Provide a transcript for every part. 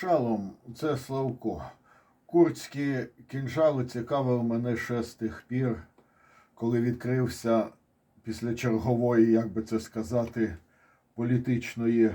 Шалом, це Славко. Курдські кінжали цікавили мене ще з тих пір, коли відкрився після чергової, як би це сказати, політичної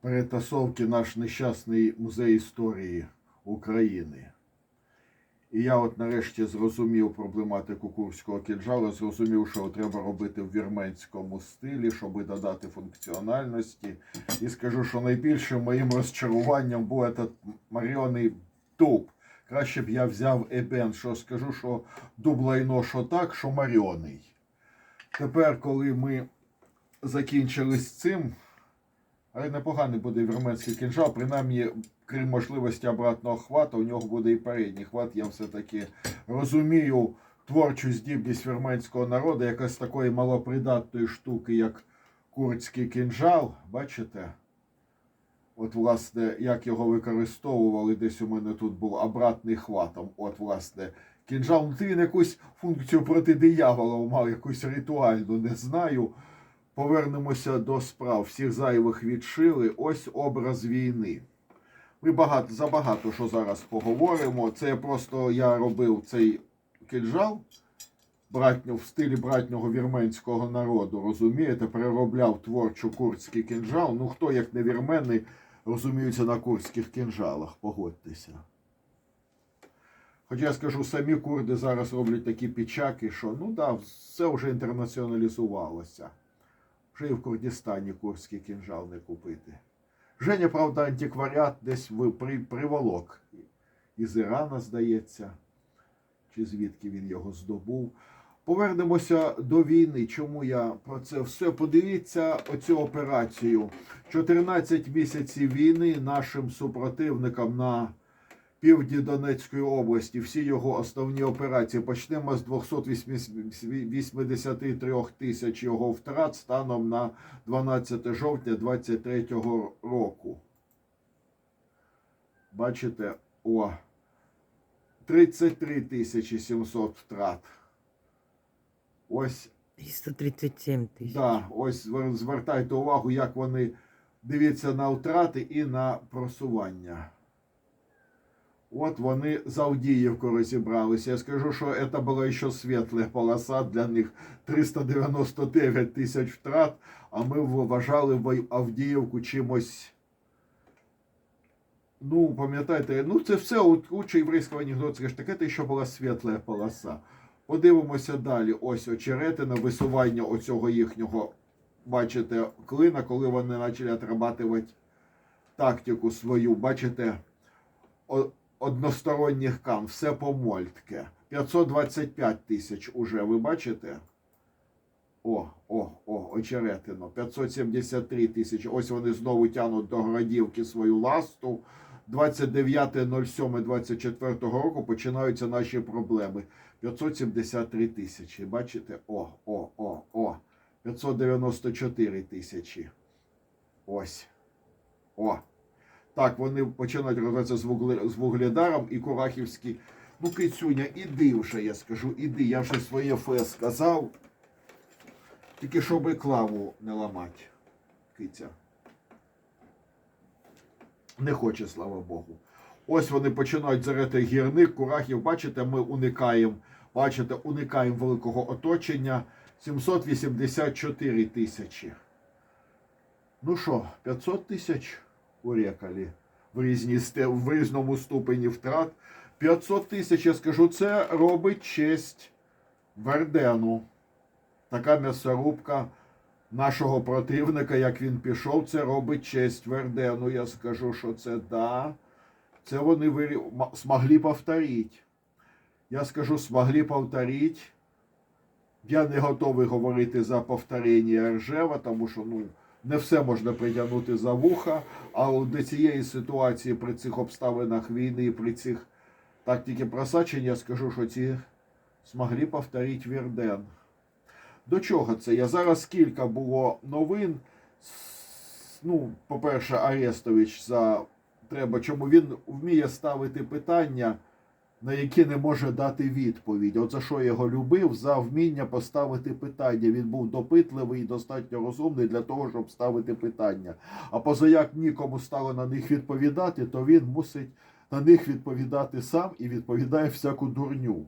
перетасовки наш нещасний музей історії України. І я от нарешті зрозумів проблематику курського кінжалу, зрозумів, що треба робити в вірменському стилі, щоб додати функціональності. І скажу, що найбільшим моїм розчаруванням був этот маріоний дуб. Краще б я взяв ебен, що скажу, що дуб лайно, що так, що маріоний. Тепер, коли ми закінчили з цим, але непоганий буде вірменський кінжал, принаймні, крім можливості обратного хвату, у нього буде і передній хват. Я все-таки розумію творчу здібність вірменського народу, яка з такої малопридатної штуки, як курдський кінжал, бачите? От, власне, як його використовували, десь у мене тут був обратний хватом. От, власне, кінжал, ну він якусь функцію проти диявола мав, якусь ритуальну, не знаю. Повернемося до справ. Всіх зайвих відшили. Ось образ війни. Ми багато забагато що зараз поговоримо. Це просто я робив цей кінжал братню, в стилі братнього вірменського народу. Розумієте, переробляв творчо курдський кінжал. Ну хто, як не вірмени, розуміються на курдських кінжалах, погодьтеся. Хоча я скажу, самі курди зараз роблять такі пічаки, що ну да, все вже інтернаціоналізувалося. Вже і в Курдистані курський кінжал не купити. Женя, правда, антикваріат десь приволок. Із Ірана, здається, чи звідки він його здобув. Повернемося до війни. Чому я про це все? Подивіться оцю операцію. 14 місяців війни нашим супротивникам на півдні Донецької області. Всі його основні операції. Почнемо з 283 тисяч його втрат станом на 12 жовтня 2023 року. Бачите, о, 33 тисячі 700 втрат. Ось 337 тисяч. Да, ось звертайте увагу, як вони дивіться на втрати і на просування. От вони з Авдіївку розібралися. Я скажу, що це була ще світла полоса для них 399 тисяч втрат, а ми вважали Авдіївку чимось. Ну, пам'ятаєте, ну це все куча єврейського анекдоту, скажеш, так це ще була світла полоса. Подивимося далі. Ось очеретина, висування оцього їхнього, бачите, клина, коли вони почали отрабатувати тактику свою. Бачите, о- односторонніх кам, все помольтке. 525 тисяч уже, ви бачите? О, о, о, очеретино. 573 тисячі. Ось вони знову тянуть до Градівки свою ласту. 29.07.24 року починаються наші проблеми. 573 тисячі. Бачите? О, о, о, о. 594 тисячі. Ось. О. Так, вони починають розвиватися з, вугле, з вугледаром і Курахівський. Ну, кицюня, іди вже, я скажу, іди. Я вже своє фе сказав. Тільки щоб рекламу не ламати. Киця. Не хоче, слава Богу. Ось вони починають зарити гірник, курахів. Бачите, ми уникаємо, бачите, уникаємо великого оточення. 784 тисячі. Ну що, 500 тисяч урекали в, різному ступені втрат. 500 тисяч, я скажу, це робить честь Вердену. Така м'ясорубка нашого противника, як він пішов, це робить честь Вердену. Я скажу, що це да. Це вони вирі... м- змогли повторити. Я скажу, змогли повторити. Я не готовий говорити за повторення Ржева, тому що ну, не все можна притягнути за вуха. А от до цієї ситуації при цих обставинах війни, при цих тактики просачення, я скажу, що ці змогли повторити Верден. До чого це? Я зараз кілька було новин. Ну, по-перше, Арестович за треба, чому він вміє ставити питання на які не може дати відповідь. От за що його любив, за вміння поставити питання. Він був допитливий і достатньо розумний для того, щоб ставити питання. А поза як нікому стало на них відповідати, то він мусить на них відповідати сам і відповідає всяку дурню.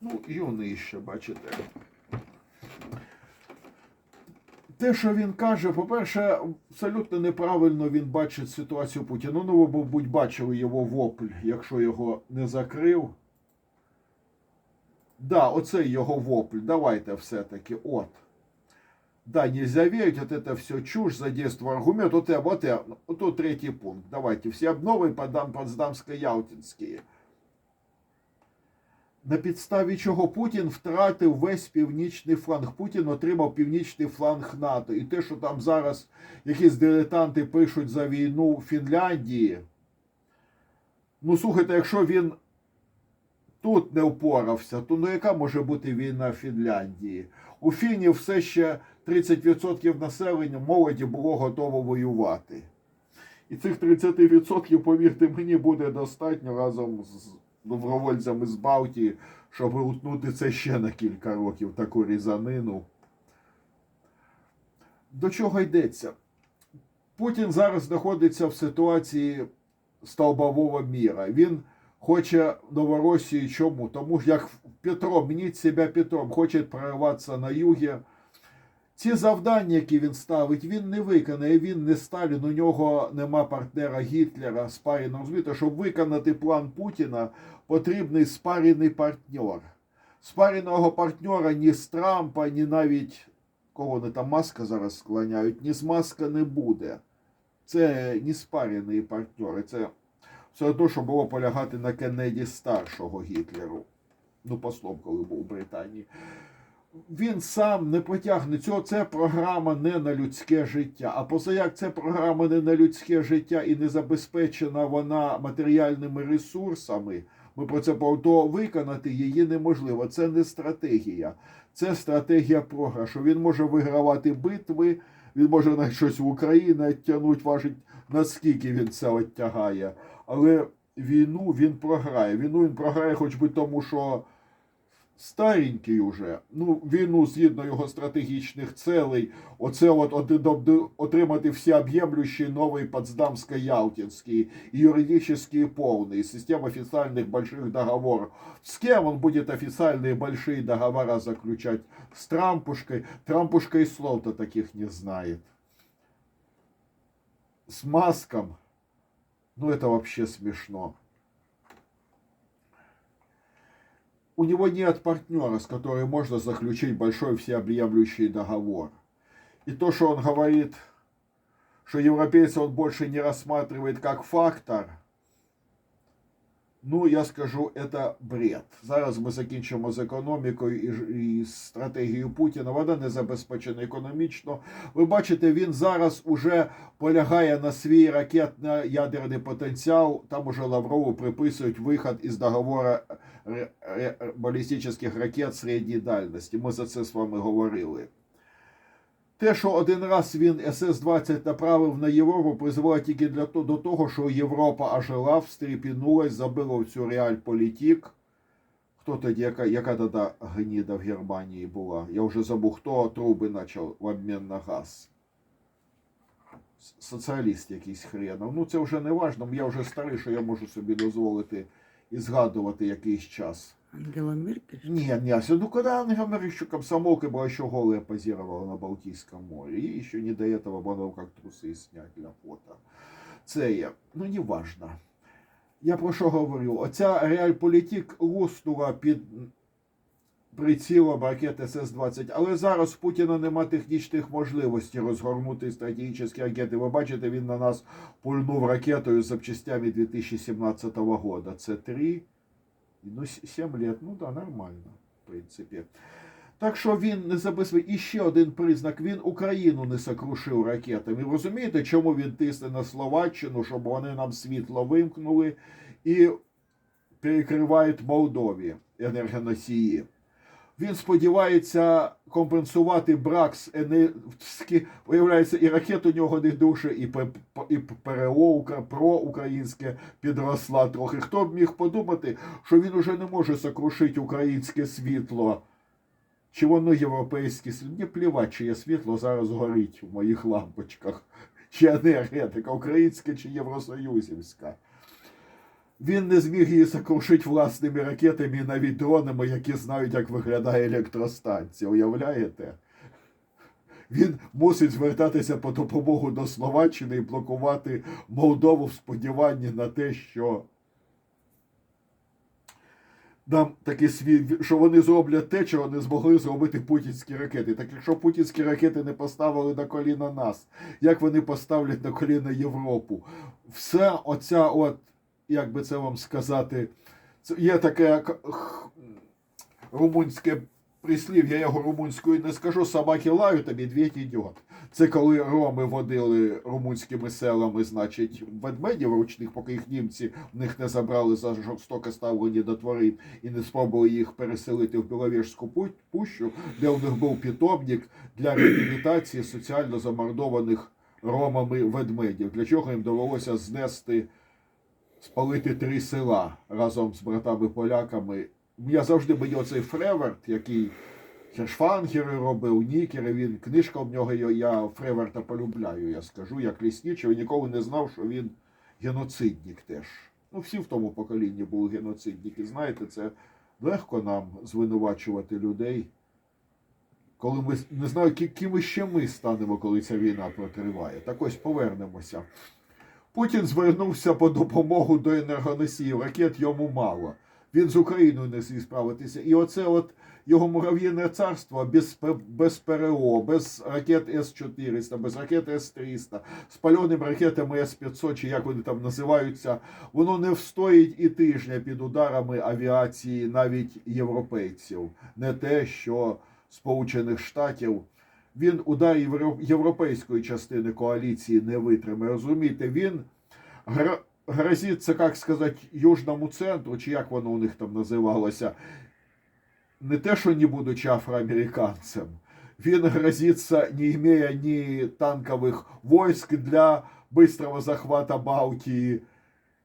Ну, юний ще, бачите. Те, що він каже, по-перше, абсолютно неправильно він бачить ситуацію Путіна. Ну, ви, мабуть, бачили його вопль, якщо його не закрив. Да, оце його вопль. Давайте все-таки. От. Да, нельзя верить, вот это все чушь, задействовал аргумент. Вот, это, вот, это, вот тут третий пункт. Давайте, все обновы подам Потсдамсько-Ялтинські. На підставі чого Путін втратив весь північний фланг. Путін отримав північний фланг НАТО. І те, що там зараз якісь дилетанти пишуть за війну Фінляндії. Ну, слухайте, якщо він тут не впорався, то ну яка може бути війна Фінляндії? У Фінів все ще 30% населення молоді було готово воювати. І цих 30%, повірте мені, буде достатньо разом з добровольцями з Балтії, щоб утнути це ще на кілька років таку різанину. До чого йдеться? Путін зараз знаходиться в ситуації столбового міра. Він хоче Новоросію чому? Тому що як Петро, мніть себе Петром, хоче прориватися на югі. Ці завдання, які він ставить, він не виконає, він не Сталін, у нього нема партнера Гітлера, спаріного розумієте, щоб виконати план Путіна, потрібний спаріний партнер. Спаріного партнера ні з Трампа, ні навіть кого вони там маска зараз склоняють, ні з маска не буде. Це не спарені партнери. Це все одно, що було полягати на Кеннеді старшого Гітлеру. Ну, послом, коли був у Британії він сам не потягне цього. Це програма не на людське життя. А позаяк це програма не на людське життя і не забезпечена вона матеріальними ресурсами. Ми про це то виконати її неможливо. Це не стратегія, це стратегія програшу. Він може вигравати битви, він може на щось в Україні оттягнути, важить наскільки він це оттягає. Але війну він програє. Війну він програє, хоч би тому, що старенький уже. Ну, війну згідно його стратегічних целей, оце от от- от- отримати всеобъемлющий новый Потсдамско-Ялтинский, юридически полный, система официальных больших договоров. С кем он будет официальные большие договора заключать? С Трампушкой. Трампушка и слов-то таких не знает. С Маском. Ну, это вообще смешно. У него нет партнера, с которым можно заключить большой всеобъемлющий договор. И то, что он говорит, что европейцы он больше не рассматривает как фактор, ну, я скажу, это бред. Зараз ми закінчимо з економікою і, і стратегією Путіна. Вона не забезпечена економічно. Ви бачите, він зараз уже полягає на свій ракетно-ядерний потенціал. Там уже Лаврову приписують виход із договору балістичних ракет середньої дальності. Ми за це з вами говорили. Те, що один раз він СС-20 направив на Європу, призвело тільки для до того, що Європа ожила, встрепенулась, забила цю реальполітік. Хто тоді, яка, яка тоді гніда в Германії була? Я вже забув, хто труби почав в обмін на газ. Соціаліст якийсь хренов. Ну це вже не важно, я вже старий, що я можу собі дозволити і згадувати якийсь час. Ангела Меркель? что ли? Не, не, а ну когда Ангела Меркель еще комсомолкой была, еще голая позировала на Балтийском море. Ей еще не до этого было как трусы снять для фото. Це є, ну не важно. Я про що говорю? Оця реальполітік луснула під прицілом ракет СС-20, але зараз в Путіна нема технічних можливостей розгорнути стратегічні ракети. Ви бачите, він на нас пульнув ракетою з запчастями 2017 року. Це три Ну, 7 лет, ну да, нормально, в принципі. Так що він не забезпечив. І ще один признак: він Україну не сокрушив ракетами. Розумієте, чому він тисне на Словаччину, щоб вони нам світло вимкнули і перекривають Молдові енергоносії. Він сподівається компенсувати брак з енергії. Виявляється, і ракет у нього не дуже, і, і ПРО укра- проукраїнське підросла трохи. Хто б міг подумати, що він уже не може сокрушити українське світло? Чи воно європейське світло? Мені плівать, чиє світло зараз горить в моїх лампочках. Чи енергетика, українська чи євросоюзівська. Він не зміг її сокрушити власними ракетами і навіть дронами, які знають, як виглядає електростанція. Уявляєте? Він мусить звертатися по допомогу до Словаччини і блокувати Молдову в сподіванні на те, що нам такі свій, що вони зроблять те, чого не змогли зробити путінські ракети. Так якщо путінські ракети не поставили на коліна нас, як вони поставлять на коліна Європу? Все оця, от, як би це вам сказати, є таке румунське прислів'я, я його румунською не скажу, собаки лають, а медведь ідіот. Це коли роми водили румунськими селами, значить, ведмедів ручних, поки їх німці в них не забрали за жорстоке ставлення до тварин і не спробували їх переселити в Біловежську пущу, де у них був питомник для реабілітації соціально замордованих ромами ведмедів, для чого їм довелося знести, спалити три села разом з братами-поляками. Я завжди мені оцей Фреверт, який Хершфангери робив, Нікери, він книжка в нього, я, Фреверта полюбляю, я скажу, як лісничий, ніколи не знав, що він геноцидник теж. Ну, всі в тому поколінні були геноцидники. Знаєте, це легко нам звинувачувати людей. Коли ми не знаю, ки- ким ще ми станемо, коли ця війна протриває. Так ось повернемося. Путін звернувся по допомогу до енергоносіїв. Ракет йому мало. Він з Україною не зміг справитися. І оце от його мурав'їне царство без, без ПРО, без ракет С-400, без ракет С-300, з пальоними ракетами С-500, чи як вони там називаються, воно не встоїть і тижня під ударами авіації навіть європейців. Не те, що Сполучених Штатів. Він удар європейської частини коаліції не витримає. Розумієте, він гра- грозить, це, як сказати, Южному центру, чи як воно у них там називалося, не те, що не будучи афроамериканцем, він грозится, не имея ни танковых войск для быстрого захвата Балтии,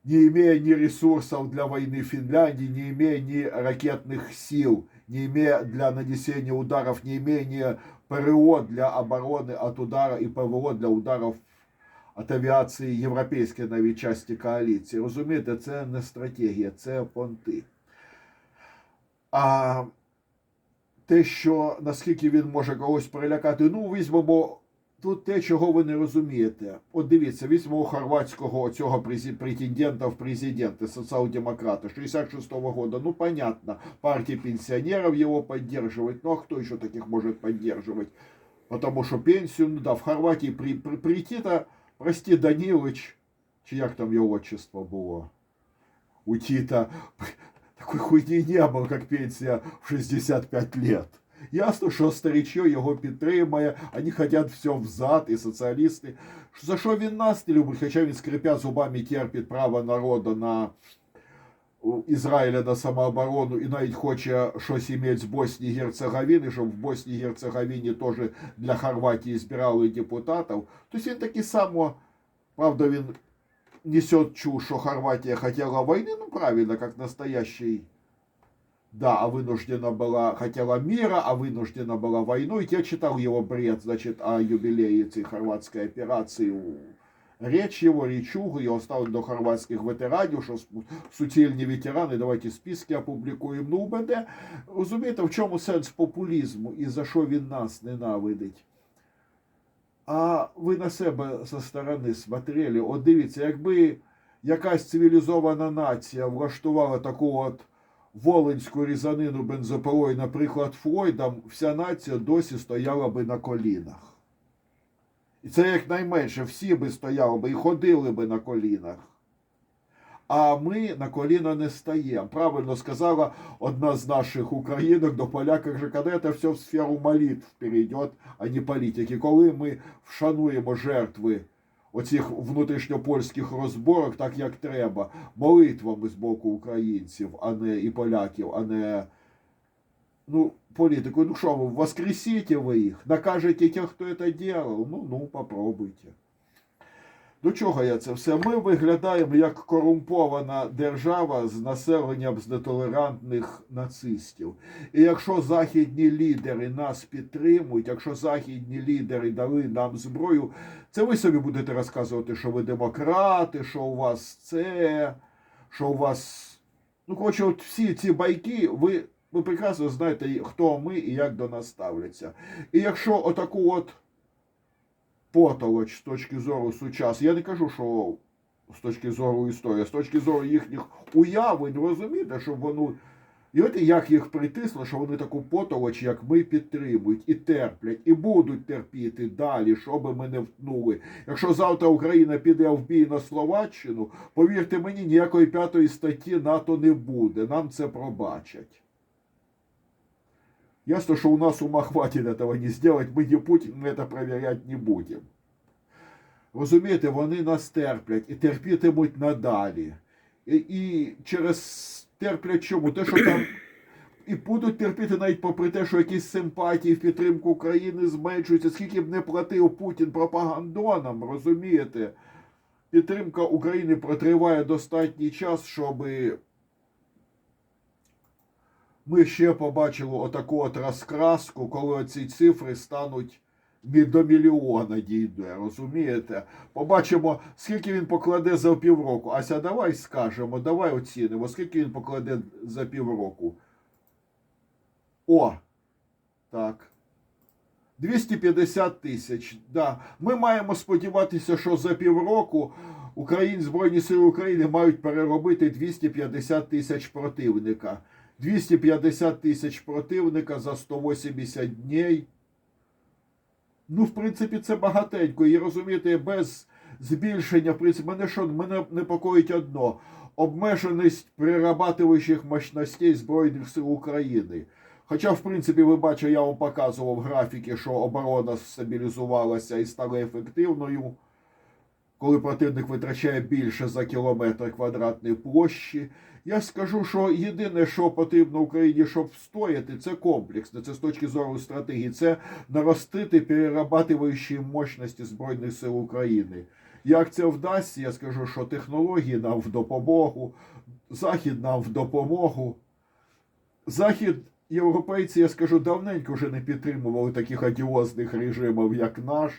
не имея ни ресурсов для войны Финляндии, не имея ни ракетных сил, не имея для нанесения ударов, не имея ни ПРО для обороны от удара и ПВО для ударов от авіації європейської навіть часті коаліції. Розумієте, це не стратегія, це понти. А те, що наскільки він може когось перелякати, ну візьмемо тут те, чого ви не розумієте. От дивіться, візьмемо хорватського цього презі- претендента в президенти, соціал-демократа 66-го года. Ну, понятно, партия пенсионеров его поддерживает. Ну, а кто еще таких может поддерживать? Потому что пенсию, ну да, в Хорватії при, при, прийти-то, прости, Данилович, чи як там його отчество було? У Тита такой хуйні не було, як пенсія в 65 лет. Ясно, що старичо його підтримує, вони хочуть все взад, і соціалісти. За що він нас не любить? Хоча він, скрипя зубами, терпить право народу на Ізраїля на самооборону і навіть хоче щось іметь з Боснії Герцеговини, щоб в Боснії Герцеговині теж для Хорватії збирали депутатів. Тобто він таки само, правда, він несет чушь, что Хорватия хотела войны, ну правильно, как настоящий Да, а вынуждена была, хотела мира, а вынуждена была войной. Я читал его бред, значит, о юбилее этой хорватской операции. Речь его, речугу, його ставили до хорватських ветеранів, що су- суцільні ветерани, давайте списки опублікуємо. Ну, УБД, розумієте, в чому сенс популізму і за що він нас ненавидить? А ви на себе зі сторони смотрели, от дивіться, якби якась цивілізована нація влаштувала таку от волинську різанину бензопилою, наприклад, Флойдом, вся нація досі стояла би на колінах. І це якнайменше всі би стояли би і ходили би на колінах. А ми на коліна не стаємо. Правильно сказала одна з наших українок до поляка, що коли це все в сферу молитв перейде, а не політики. Коли ми вшануємо жертви оцих внутрішньопольських розборок, так як треба, молитвами з боку українців, а не і поляків, а не ну, політику. Ну що ви, воскресите ви їх, накажете тих, хто це делал. Ну, ну, попробуйте. До чого я це все? Ми виглядаємо як корумпована держава з населенням з нетолерантних нацистів. І якщо західні лідери нас підтримують, якщо західні лідери дали нам зброю, це ви собі будете розказувати, що ви демократи, що у вас це, що у вас. Ну, коротше, от всі ці байки, ви, ви прекрасно знаєте, хто ми і як до нас ставляться. І якщо отаку от потолоч з точки зору сучасу, я не кажу, що з точки зору історії, з точки зору їхніх уявлень, розумієте, щоб воно. І от як їх притисло, що вони таку потолоч, як ми, підтримують і терплять, і будуть терпіти далі, що би ми не втнули. Якщо завтра Україна піде в бій на Словаччину, повірте мені, ніякої п'ятої статті НАТО не буде. Нам це пробачать. Ясно, что у нас ума хватит этого не сделать, мы не Путин, мы это проверять не будем. Розумієте, вони нас терплять і терпітимуть надалі. І, і через терплять чому? Те, що там і будуть терпіти навіть попри те, що якісь симпатії в підтримку України зменшуються, скільки б не платив Путін пропагандонам, розумієте? Підтримка України протриває достатній час, щоби ми ще побачили отаку от розкраску, коли ці цифри стануть до мільйона дійде, розумієте? Побачимо, скільки він покладе за півроку. Ася, давай скажемо, давай оцінимо, скільки він покладе за півроку. О, так. 250 тисяч. Да. Ми маємо сподіватися, що за півроку Україн, Збройні Сили України мають переробити 250 тисяч противника. 250 тисяч противника за 180 днів. Ну, в принципі, це багатенько. І розумієте, без збільшення, в принципі, мене що мене непокоїть одно: обмеженість перерабатуючих мощностей Збройних сил України. Хоча, в принципі, ви бачите, я вам показував графіки, що оборона стабілізувалася і стала ефективною, коли противник витрачає більше за кілометр квадратної площі. Я скажу, що єдине, що потрібно Україні, щоб встояти, це комплексно. Це з точки зору стратегії, це наростити перерабатуючі мощності Збройних сил України. Як це вдасться, я скажу, що технології нам в допомогу, Захід нам в допомогу. Захід, європейці, я скажу, давненько вже не підтримували таких одіозних режимів, як наш.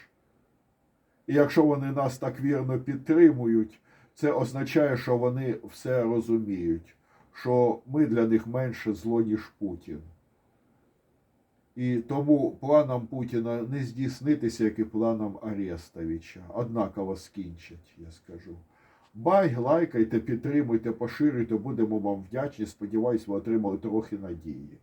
І якщо вони нас так вірно підтримують, це означає, що вони все розуміють, що ми для них менше зло, ніж Путін. І тому планам Путіна не здійснитися, як і планам Арестовича. Однаково скінчать, я скажу. Бай, лайкайте, підтримуйте, поширюйте, будемо вам вдячні. Сподіваюсь, ви отримали трохи надії.